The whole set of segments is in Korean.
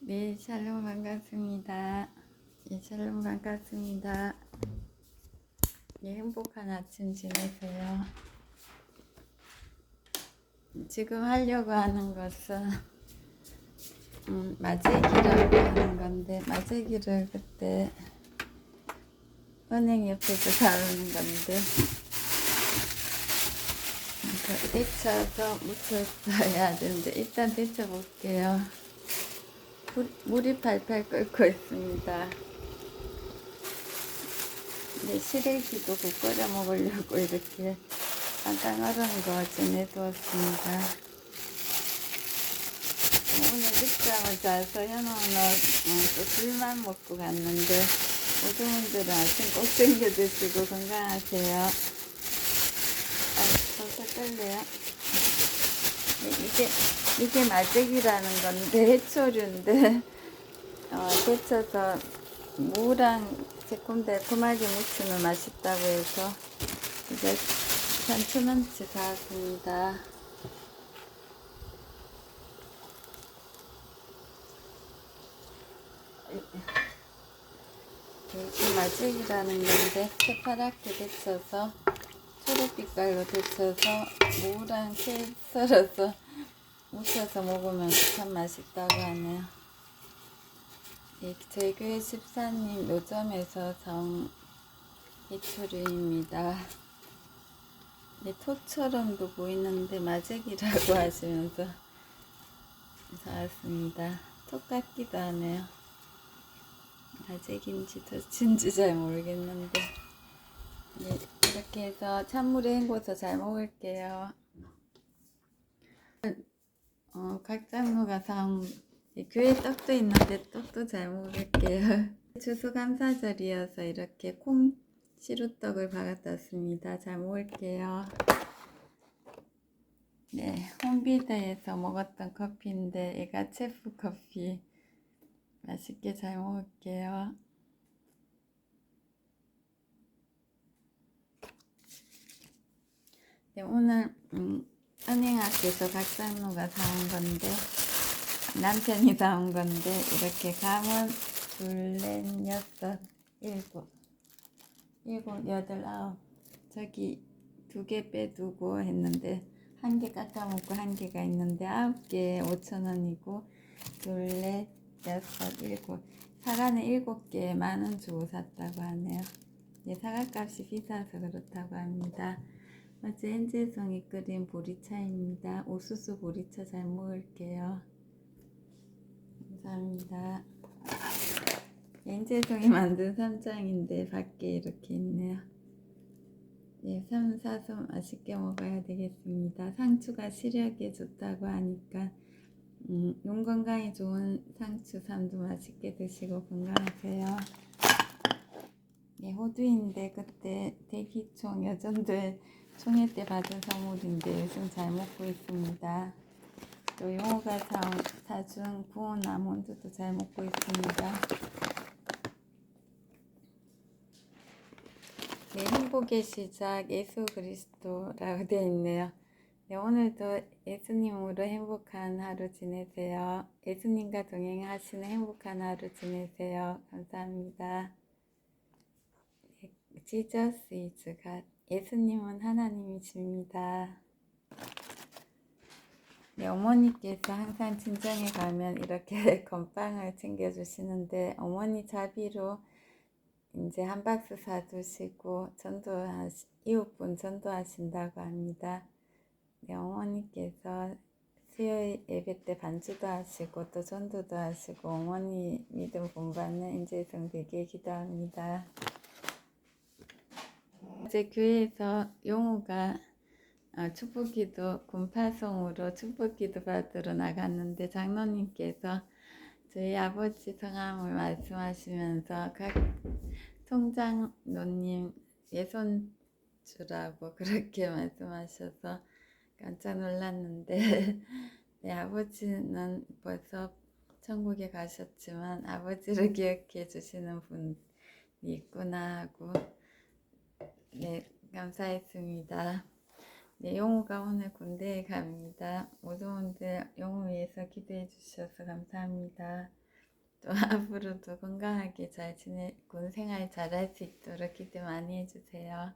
네, 샬롬 반갑습니다. 예, 샬롬 반갑습니다. 예, 행복한 아침 지내세요. 지금 하려고 하는 것은 음, 마제기라고 하는 건데 마제기를 그때 은행 옆에서 다루는 건데 그 데쳐서 묻혀서야 되는데 일단 데쳐볼게요. 물, 물이 팔팔 끓고 있습니다. 네, 시래기도 국 끓여 먹으려고 이렇게 잠깐 얼은 거 전해두었습니다. 오늘 늦잠을 자서 현우는 어, 또 술만 먹고 갔는데 오주분들은 아침 꼭 챙겨 드시고 건강하세요. 아, 저 색깔래요? 네, 이게 이게 마제기라는 건데 해초류인데 어, 데쳐서 무랑 새콤달콤하게 무치면 맛있다고 해서 이제 3,000원치 사왔습니다. 이게 마제기라는 건데 새파랗게 데쳐서 초록빛깔로 데쳐서 무랑 채 썰어서 무쳐서 먹으면 참 맛있다고 하네요. 예, 교회 집사님 노점에서 사온 해초류입니다. 네, 토처럼도 보이는데 마제기라고 하시면서 사왔습니다. 톡 같기도 하네요. 마제기인지 토치인지 잘 모르겠는데 네, 이렇게 해서 찬물에 헹궈서 잘 먹을게요. 어, 각장로가 사온 이 교회 떡도 있는데 떡도 잘 먹을게요. 추수감사절이어서 이렇게 콩 시루떡을 박았다 왔습니다. 잘 먹을게요. 네, 홈비드에서 먹었던 커피인데 얘가 체프 커피 맛있게 잘 먹을게요. 오늘 음, 은행 앞에서 박장로가 사온 건데 남편이 사온 건데 이렇게 감은 둘, 넷, 여섯, 일곱, 일곱, 여덟, 아홉 저기 두 개 빼두고 했는데 한 개 깎아먹고 한 개가 있는데 아홉 개 오천 원이고 둘, 넷, 여섯, 일곱 사과는 일곱 개만원 주고 샀다고 하네요. 예, 사과값이 비싸서 그렇다고 합니다. 어제 엔젤송이 끓인 보리차입니다. 옥수수 보리차 잘 먹을게요. 감사합니다. 엔젤송이 만든 쌈장인데 밖에 이렇게 있네요. 네, 삼 사서 맛있게 먹어야 되겠습니다. 상추가 시력에 좋다고 하니까 음, 몸 건강에 좋은 상추 쌈도 맛있게 드시고 건강하세요. 네, 호두인데 그때 대기총 여전도에 총회 때 받은 선물인데 요즘 잘 먹고 있습니다. 또 용호가 사준 구운 아몬드도 잘 먹고 있습니다. 네, 행복의 시작 예수 그리스도라고 되어 있네요. 네, 오늘도 예수님으로 행복한 하루 지내세요. 예수님과 동행하시는 행복한 하루 지내세요. 감사합니다. 네, Jesus is God. 예수님은 하나님이십니다. 네, 어머니께서 항상 친정에 가면 이렇게 건빵을 챙겨주시는데 어머니 자비로 이제 한 박스 사두시고 전도하시, 이웃분 전도하신다고 합니다. 네, 어머니께서 수요일 예배 때 반주도 하시고 또 전도도 하시고 어머니 믿음 본받는 인재성 되게 기도합니다. 어제 교회에서 용우가 어, 축복기도 군파송으로 축복기도 받으러 나갔는데 장로님께서 저희 아버지 성함을 말씀하시면서 각 통장노님 예손주라고 그렇게 말씀하셔서 깜짝 놀랐는데 내 아버지는 벌써 천국에 가셨지만 아버지를 기억해 주시는 분이 있구나 하고 네 감사했습니다. 네, 용우가 오늘 군대에 갑니다. 분들 용우 위해서 기도해 주셔서 감사합니다. 또 앞으로도 건강하게 잘 지내, 군 생활 잘할 수 있도록 기대 많이 해주세요.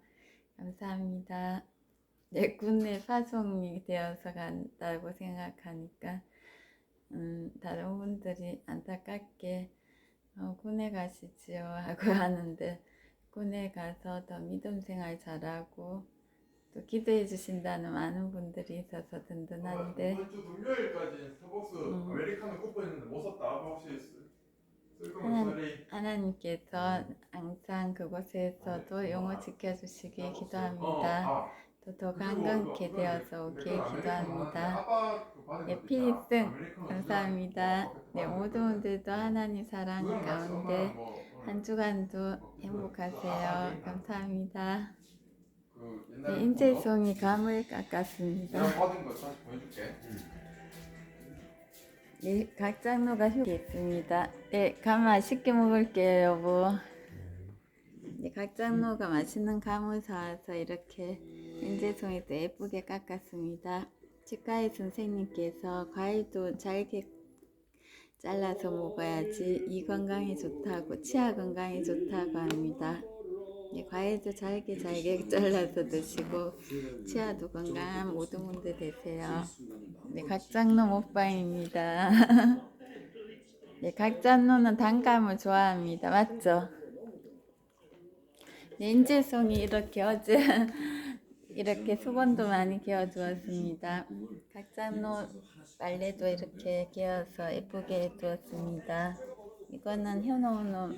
감사합니다. 내 군에 파송이 되어서 간다고 생각하니까 음, 다른 분들이 안타깝게 어, 군에 가시지요 하고 하는데 군에 가서 더 믿음 생활 잘하고 또 기도해 주신다는 많은 분들이 있어서 든든한데 이번 주 금요일까지 스타벅스 음. 아메리카노 쿠폰 있는데 못 샀다. 아빠 혹시 쓸- 쓸 거면 하나- 빨리. 하나님께서 항상 그곳에서도 영어 지켜주시길 어, 기도합니다. 아, 또더 건강케 그거, 되어서 오길 기도합니다. 아빠 그 네, 아메리카노 감사합니다. 주잖아. 네, 그거 모든 분들도 하나님 사랑 가운데 뭐 한 주간도 아, 행복하세요. 감사합니다. 그 네, 인재송이 감을 깎았습니다. 내가 받은 거 다시 보여줄게. 네, 각 장로가 휴게 있습니다. 네, 감 맛있게 먹을게요, 여보. 네, 각 장로가 맛있는 감을 사와서 이렇게 인재송이도 예쁘게 깎았습니다. 치과의 선생님께서 과일도 잘게 잘라서 먹어야지 이 건강에 좋다고 치아 건강에 좋다고 합니다. 네, 과일도 잘게 잘게 잘라서 드시고 치아도 건강한 모든 분들 되세요. 네, 각장로 먹방입니다. 네, 각장로는 단감을 좋아합니다. 맞죠? 네, 인재송이 이렇게 어제 이렇게 수건도 많이 개어 주었습니다. 각장로 빨래도 이렇게 개어서 예쁘게 해 두었습니다. 이거는 현호노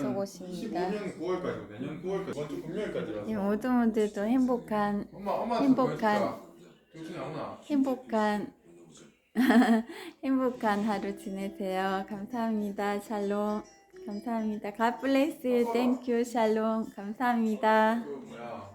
속옷입니다. 15년 9월까지고 내년 9월까지. 이번 주 금요일까지라서. 네, 모든 분들도 행복한 행복한-. 행복한 행복한 하루 지내세요. 감사합니다. 샬롬. 감사합니다. God bless you. Thank you. 샬롬. 감사합니다. 그 뭐야